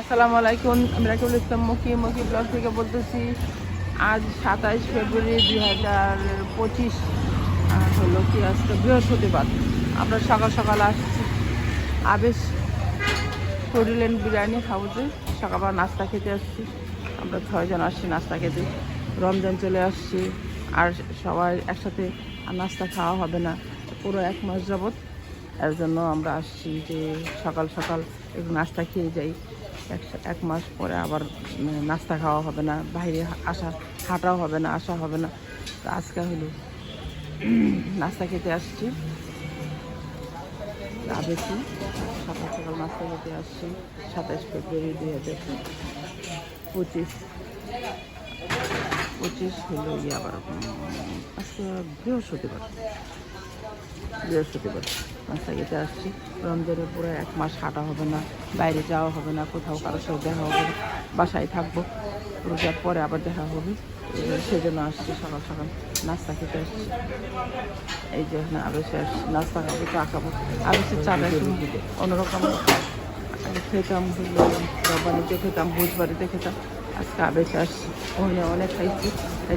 আসসালামু আলাইকুম আমি রাকিবুল ইসলাম মুখী মুখী ব্লগ থেকে বলতেছি, আজ সাতাইশ ফেব্রুয়ারি দুই হাজার পঁচিশ হলো কি আজকে বৃহস্পতিবার। আমরা সকাল সকাল আসছি, আবেশ করিলেন বিরিয়ানি হাউসে সকালবেলা নাস্তা খেতে আসছি, আমরা ছয়জন আসছি নাস্তা খেতে, রমজান চলে আসছি, আর সবাই একসাথে নাস্তা খাওয়া হবে না, পুরো এক মাস যাবত এর জন্য আমরা আসছি যে সকাল সকাল একটু নাস্তা খেয়ে যাই। এক- এক মাস পরে আবার নাস্তা খাওয়া হবে না, বাইরে আসা, হাঁটাও হবে না, আসা হবে না। তো আজকে হলো, নাস্তা খেতে আসছি। আবেছি সকাল সকাল নাস্তা খেতে আসছি, সাতাশ ফেব্রুয়ারি দুই হাজার পঁচিশ। পঁচিশ হলো আবার আজকে বৃহস্পতিবার। বৃহস্পতিবার। খেতে আসছি। রমজানের পুরো এক মাস হাঁটা হবে না, বাইরে যাওয়া হবে না, কোথাও কারোর সাথে দেখা হবে না, বাসায় থাকব। রোজার পরে আবার দেখা হবে। সেজন্য আসছি সকাল সকাল নাস্তা খেতে আসছি। এই যে আবেশে আসছি নাস্তা খাব, চা খাব। আবেশের চাটা অন্যরকম। খেতাম রব্বানিতে খেতাম, ভোজ বাড়িতে খেতাম। আজকে আবেশে আসছি ওখানে অনেক খাইছি। এই